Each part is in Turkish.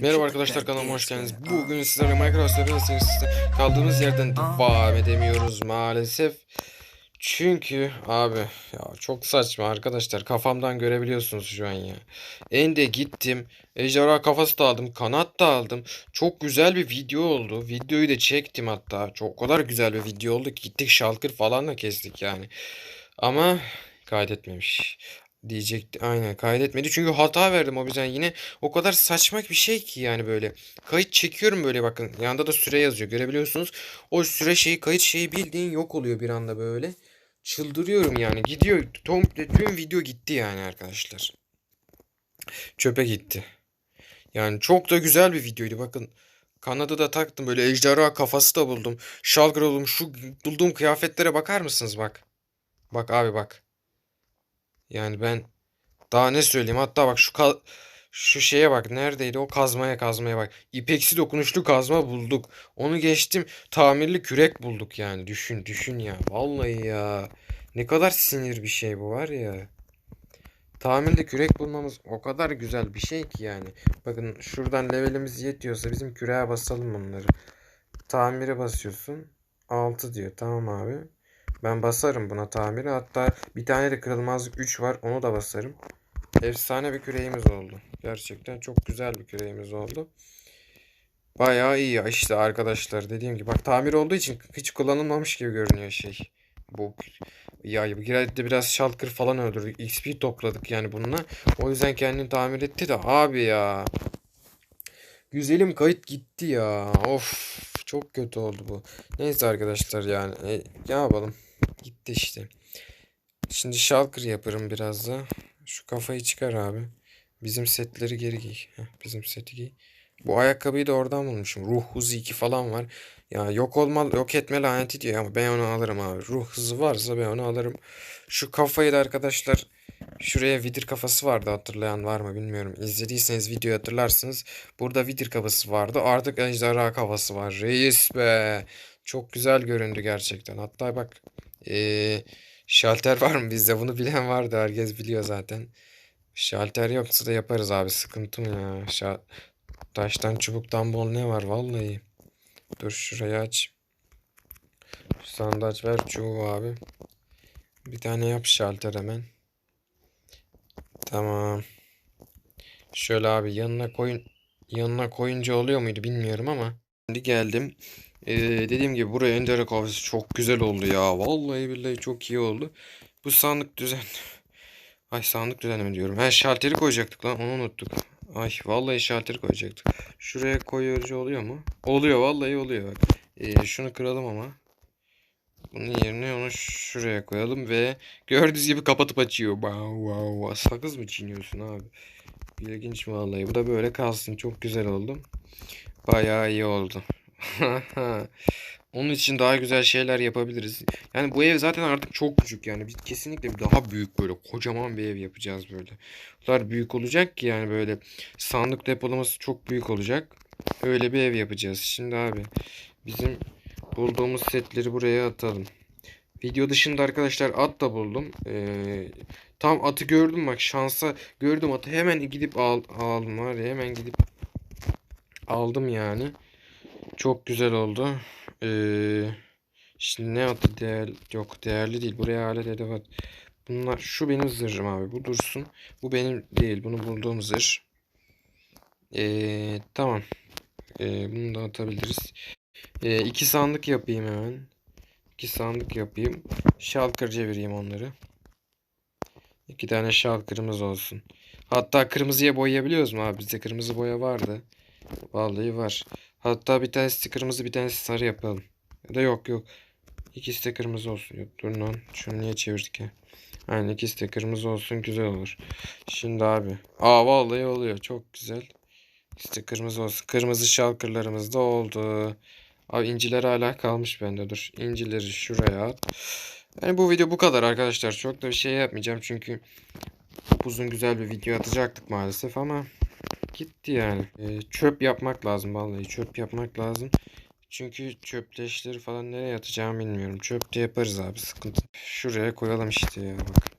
Merhaba arkadaşlar kanalıma hoş geldiniz. Bugün sizlerle Minecraft Survival kaldığımız yerden devam edemiyoruz maalesef. Çünkü abi ya çok saçma arkadaşlar kafamdan görebiliyorsunuz şu an ya. Ende gittim. Ejderha kafası da aldım. Kanat da aldım. Çok güzel bir video oldu. Videoyu da çektim hatta. Çok kadar güzel bir video oldu ki gittik şalkır falan da kestik yani. Ama kaydetmemiş diyecekti. Aynen kaydetmedi. Çünkü hata verdim o yüzden yine o kadar saçma bir şey ki yani böyle. Kayıt çekiyorum böyle bakın. Yanında da süre yazıyor. Görebiliyorsunuz. O süre şeyi kayıt şeyi bildiğin yok oluyor bir anda böyle. Çıldırıyorum yani. Gidiyor. Komple tüm video gitti yani arkadaşlar. Çöpe gitti. Yani çok da güzel bir videoydu. Bakın kanadı da taktım. Böyle ejderha kafası da buldum. Şalgır oldum. Şu bulduğum kıyafetlere bakar mısınız bak. Bak abi bak. Yani ben daha ne söyleyeyim? Hatta bak şu şu şeye bak. Neredeydi o kazmaya kazmaya bak. İpeksi dokunuşlu kazma bulduk. Onu geçtim. Tamirli kürek bulduk yani. Düşün düşün ya. Vallahi ya. Ne kadar sinir bir şey bu var ya. Tamirli kürek bulmamız o kadar güzel bir şey ki yani. Bakın şuradan levelimiz yetiyorsa bizim küreğe basalım bunları. Tamire basıyorsun. 6 diyor. Tamam abi. Ben basarım buna tamiri. Hatta bir tane de kırılmazlık 3 var. Onu da basarım. Efsane bir küreğimiz oldu. Gerçekten çok güzel bir küreğimiz oldu. Bayağı iyi işte arkadaşlar dediğim gibi. Bak tamir olduğu için hiç kullanılmamış gibi görünüyor şey. Bu ya bu girayette biraz şalkır falan öldürdük. XP topladık yani bununla. O yüzden kendini tamir etti de abi ya. Güzelim kayıt gitti ya. Of çok kötü oldu bu. Neyse arkadaşlar yani. E, ne yapalım. Gitti işte. Şimdi shulker yaparım biraz da. Şu kafayı çıkar abi. Bizim setleri geri giy. Bizim seti giy. Bu ayakkabıyı da oradan bulmuşum. Ruh hızı 2 falan var. Ya yok olma yok etme laneti diyor ama ben onu alırım abi. Ruh hızı varsa ben onu alırım. Şu kafayı da arkadaşlar şuraya vidir kafası vardı hatırlayan var mı bilmiyorum. İzlediyseniz videoyu hatırlarsınız. Burada vidir kafası vardı. Artık ejderha kafası var. Reis be. Çok güzel göründü gerçekten. Hatta bak ee, şalter var mı bizde? Bunu bilen vardı. Herkes biliyor zaten. Şalter yoksa da yaparız abi. Sıkıntı mı ya? Şa Taştan çubuktan bol ne var vallahi. Dur şurayı aç. Şu sandığı aç ver çubuğu abi. Bir tane yap şalter hemen. Tamam. Şöyle abi yanına koyun yanına koyunca oluyor muydu bilmiyorum ama. Şimdi geldim. Ee, dediğim gibi buraya ender kahvesi çok güzel oldu ya. Vallahi billahi çok iyi oldu. Bu sandık düzen. Ay sandık düzenleme diyorum. Ha şalteri koyacaktık lan onu unuttuk. Ay vallahi şalteri koyacaktık. Şuraya koyucu oluyor mu? Oluyor vallahi oluyor. Ee, şunu kıralım ama. Bunun yerine onu şuraya koyalım ve gördüğünüz gibi kapatıp açıyor. Wow, wow. Sakız mı çiğniyorsun abi? İlginç vallahi. Bu da böyle kalsın. Çok güzel oldu. Bayağı iyi oldu. Onun için daha güzel şeyler yapabiliriz. Yani bu ev zaten artık çok küçük yani. Biz kesinlikle daha büyük böyle kocaman bir ev yapacağız böyle. Bu kadar büyük olacak ki yani böyle sandık depolaması çok büyük olacak. Öyle bir ev yapacağız. Şimdi abi bizim bulduğumuz setleri buraya atalım. Video dışında arkadaşlar at da buldum. Ee, tam atı gördüm bak şansa gördüm atı hemen gidip al, aldım var ya hemen gidip aldım yani. Çok güzel oldu. Ee, şimdi ne atı değer yok değerli değil. Buraya alet edevat. Bunlar şu benim zırhım abi. Bu dursun. Bu benim değil. Bunu bulduğum zırh. Ee, tamam. Ee, bunu da atabiliriz. Ee, iki sandık yapayım hemen. İki sandık yapayım. Şalkır çevireyim onları. İki tane şalkırımız olsun. Hatta kırmızıya boyayabiliyoruz mu abi? Bizde kırmızı boya vardı. Vallahi var. Hatta bir tanesi kırmızı bir tanesi sarı yapalım. Ya da yok yok. İkisi de kırmızı olsun. Yok, dur lan. Şunu niye çevirdik ya? Aynen ikisi de kırmızı olsun güzel olur. Şimdi abi. Aa vallahi oluyor. Çok güzel. İşte kırmızı olsun. Kırmızı şalkırlarımız da oldu. Abi inciler hala kalmış bende. Dur. İncileri şuraya at. Yani bu video bu kadar arkadaşlar. Çok da bir şey yapmayacağım çünkü uzun güzel bir video atacaktık maalesef ama gitti yani. Ee, çöp yapmak lazım vallahi. Çöp yapmak lazım. Çünkü çöpleşleri falan nereye atacağımı bilmiyorum. Çöp de yaparız abi sıkıntı. Şuraya koyalım işte ya bak.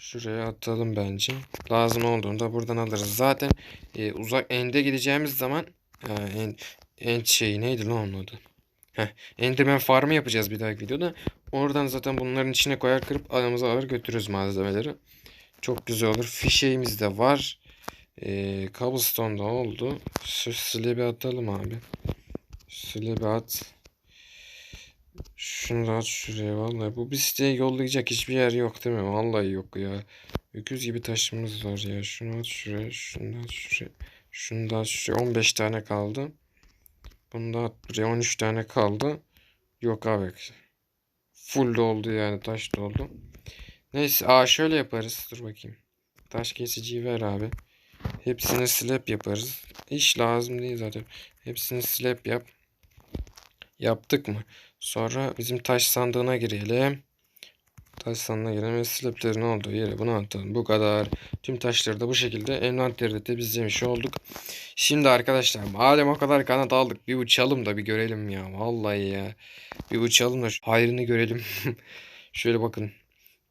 Şuraya atalım bence. Lazım olduğunda buradan alırız. Zaten e, uzak ende gideceğimiz zaman e, en, end şeyi neydi lan onun adı? Heh, Enderman farmı yapacağız bir dahaki videoda. Oradan zaten bunların içine koyar kırıp aramıza alır götürürüz malzemeleri. Çok güzel olur. Fişeğimiz de var. Ee, cobblestone da oldu. Şu slab'i atalım abi. Slab'i at. Şunu da at şuraya vallahi. Bu bir siteye yollayacak hiçbir yer yok değil mi? Vallahi yok ya. Öküz gibi taşımız var ya. Şunu at şuraya. Şunu da at şuraya. Şunu da at şuraya. 15 tane kaldı. Bunu da at buraya. 13 tane kaldı. Yok abi. Full doldu yani. Taş doldu. Neyse. Aa şöyle yaparız. Dur bakayım. Taş kesiciyi ver abi. Hepsini slap yaparız. Hiç lazım değil zaten. Hepsini slap yap. Yaptık mı? Sonra bizim taş sandığına girelim. Taş sandığına girelim ve slaplerin olduğu yere bunu atalım. Bu kadar. Tüm taşları da bu şekilde envanterde de temizlemiş olduk. Şimdi arkadaşlar madem o kadar kanat aldık bir uçalım da bir görelim ya. Vallahi ya. Bir uçalım da hayrını görelim. Şöyle bakın.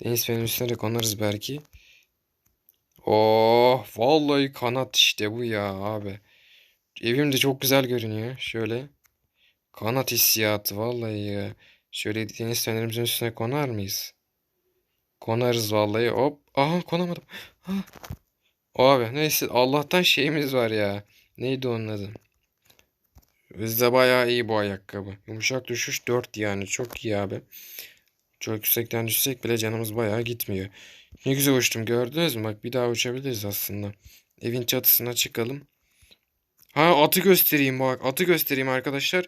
Deniz fenerinin üstüne de konarız belki. Oh vallahi kanat işte bu ya abi. Evim de çok güzel görünüyor. Şöyle. Kanat hissiyatı vallahi ya. Şöyle deniz fenerimizin üstüne konar mıyız? Konarız vallahi. Hop. Aha konamadım. Ha. Abi neyse Allah'tan şeyimiz var ya. Neydi onun adı? Bizde bayağı iyi bu ayakkabı. Yumuşak düşüş 4 yani. Çok iyi abi. Çok yüksekten düşsek bile canımız bayağı gitmiyor. Ne güzel uçtum gördünüz mü? Bak bir daha uçabiliriz aslında. Evin çatısına çıkalım. Ha atı göstereyim bak. Atı göstereyim arkadaşlar.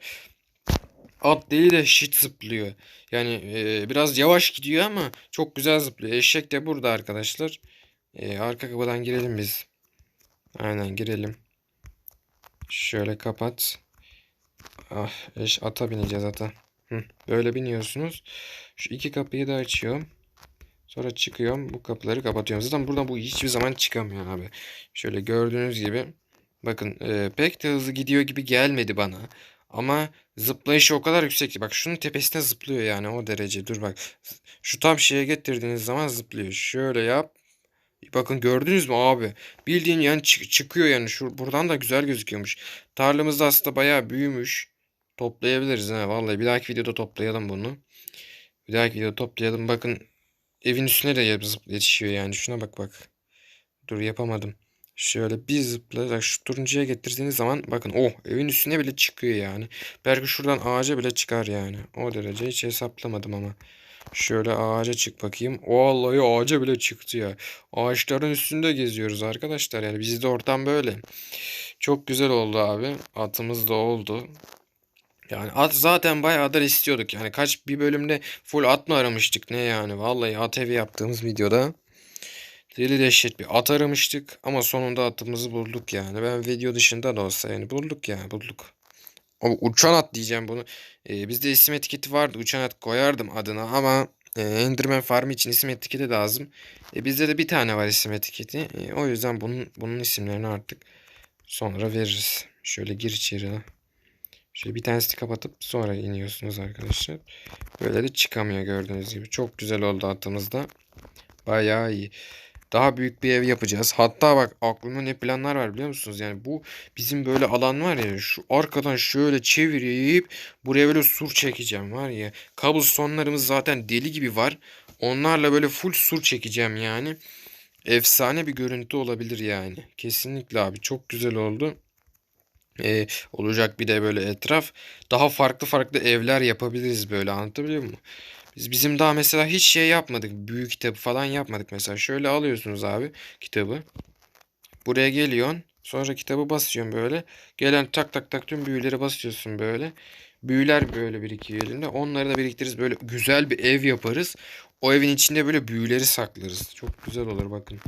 At deli de shit zıplıyor. Yani e, biraz yavaş gidiyor ama çok güzel zıplıyor. Eşek de burada arkadaşlar. E, arka kapıdan girelim biz. Aynen girelim. Şöyle kapat. Ah eş ata bineceğiz ata. Hı, böyle biniyorsunuz. Şu iki kapıyı da açıyorum. Sonra çıkıyorum. Bu kapıları kapatıyorum. Zaten buradan bu hiçbir zaman çıkamıyor abi. Şöyle gördüğünüz gibi. Bakın e, pek de hızlı gidiyor gibi gelmedi bana. Ama zıplayışı o kadar yüksek ki. Bak şunun tepesine zıplıyor yani o derece. Dur bak. Şu tam şeye getirdiğiniz zaman zıplıyor. Şöyle yap. Bakın gördünüz mü abi? Bildiğin yani çık- çıkıyor yani. Şu buradan da güzel gözüküyormuş. Tarlamız da aslında bayağı büyümüş. Toplayabiliriz ha. Vallahi bir dahaki videoda toplayalım bunu. Bir dahaki videoda toplayalım. Bakın evin üstüne de yap- zıp- yetişiyor yani. Şuna bak bak. Dur yapamadım. Şöyle bir zıplayarak şu turuncuya getirdiğiniz zaman bakın oh evin üstüne bile çıkıyor yani. Belki şuradan ağaca bile çıkar yani. O derece hiç hesaplamadım ama. Şöyle ağaca çık bakayım. Vallahi ağaca bile çıktı ya. Ağaçların üstünde geziyoruz arkadaşlar. Yani bizde ortam böyle. Çok güzel oldu abi. Atımız da oldu. Yani at zaten bayağıdır istiyorduk. Yani kaç bir bölümde full at mı aramıştık ne yani. Vallahi at evi yaptığımız videoda. Deli dehşet bir at aramıştık. Ama sonunda atımızı bulduk yani. Ben video dışında da olsa yani bulduk ya bulduk. O uçan at diyeceğim bunu. Ee, bizde isim etiketi vardı. Uçan at koyardım adına ama e, Enderman Farm için isim etiketi lazım. E, bizde de bir tane var isim etiketi. E, o yüzden bunun bunun isimlerini artık sonra veririz. Şöyle gir içeri. Şöyle bir tanesini kapatıp sonra iniyorsunuz arkadaşlar. Böyle de çıkamıyor gördüğünüz gibi. Çok güzel oldu atımızda. Bayağı iyi. Daha büyük bir ev yapacağız. Hatta bak aklımda ne planlar var biliyor musunuz? Yani bu bizim böyle alan var ya şu arkadan şöyle çevirip buraya böyle sur çekeceğim var ya. Cobblestone'larımız zaten deli gibi var. Onlarla böyle full sur çekeceğim yani. Efsane bir görüntü olabilir yani. Kesinlikle abi çok güzel oldu. Ee, olacak bir de böyle etraf. Daha farklı farklı evler yapabiliriz böyle anlatabiliyor muyum? Biz bizim daha mesela hiç şey yapmadık. Büyük kitabı falan yapmadık mesela. Şöyle alıyorsunuz abi kitabı. Buraya geliyorsun. Sonra kitabı basıyorsun böyle. Gelen tak tak tak tüm büyüleri basıyorsun böyle. Büyüler böyle birikiyor elinde. Onları da biriktiririz. Böyle güzel bir ev yaparız. O evin içinde böyle büyüleri saklarız. Çok güzel olur bakın.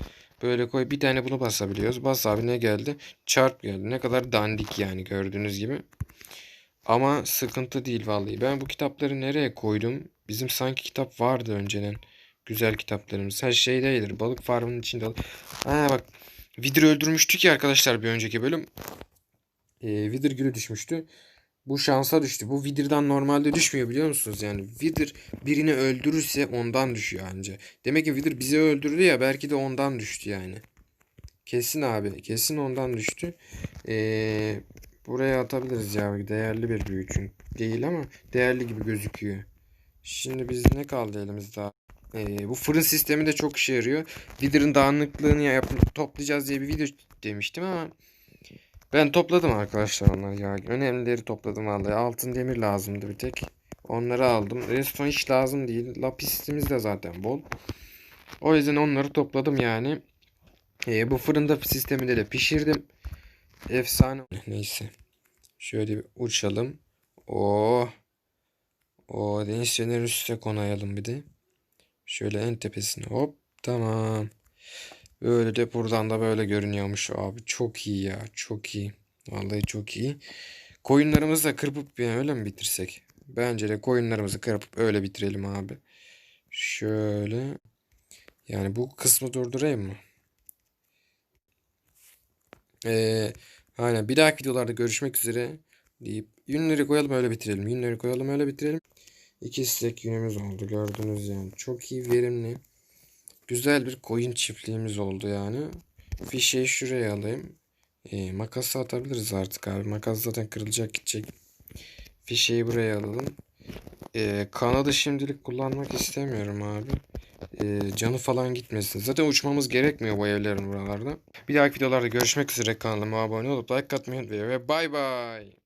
Böyle koy bir tane bunu basabiliyoruz. Bas abi ne geldi? Çarp geldi. Ne kadar dandik yani gördüğünüz gibi. Ama sıkıntı değil vallahi. Ben bu kitapları nereye koydum? Bizim sanki kitap vardı önceden. Güzel kitaplarımız. Her şey değildir. Balık farmının içinde. Ha bak. Vidir öldürmüştük ya arkadaşlar bir önceki bölüm. Ee, Vidir gülü düşmüştü. Bu şansa düştü. Bu Wither'dan normalde düşmüyor biliyor musunuz? Yani Wither birini öldürürse ondan düşüyor anca. Demek ki Wither bizi öldürdü ya belki de ondan düştü yani. Kesin abi. Kesin ondan düştü. Ee, buraya atabiliriz ya. Değerli bir büyü çünkü. Değil ama değerli gibi gözüküyor. Şimdi biz ne kaldı elimizde? Ee, bu fırın sistemi de çok işe yarıyor. Wither'ın dağınıklığını yapıp toplayacağız diye bir video demiştim ama ben topladım arkadaşlar onları ya. Önemlileri topladım vallahi. Altın demir lazımdı bir tek. Onları aldım. Redstone hiç lazım değil. Lapisimiz de zaten bol. O yüzden onları topladım yani. Ee, bu fırında sisteminde de pişirdim. Efsane. Neyse. Şöyle bir uçalım. Oo. O deniz fenerinin üstüne konayalım bir de. Şöyle en tepesine hop. Tamam. Böyle de buradan da böyle görünüyormuş abi. Çok iyi ya. Çok iyi. Vallahi çok iyi. Koyunlarımızı da kırpıp yani öyle mi bitirsek? Bence de koyunlarımızı kırpıp öyle bitirelim abi. Şöyle. Yani bu kısmı durdurayım mı? Ee, aynen bir dahaki videolarda görüşmek üzere deyip yünleri koyalım öyle bitirelim. Yünleri koyalım öyle bitirelim. İki stek yünümüz oldu gördünüz yani. Çok iyi verimli. Güzel bir koyun çiftliğimiz oldu yani. Fişeyi şuraya alayım. Ee, makası atabiliriz artık abi. Makas zaten kırılacak gidecek. Fişeyi buraya alalım. Ee, kanadı şimdilik kullanmak istemiyorum abi. Ee, canı falan gitmesin. Zaten uçmamız gerekmiyor bu evlerin buralarda. Bir dahaki videolarda görüşmek üzere kanalıma abone olup like atmayı unutmayın ve bay bay.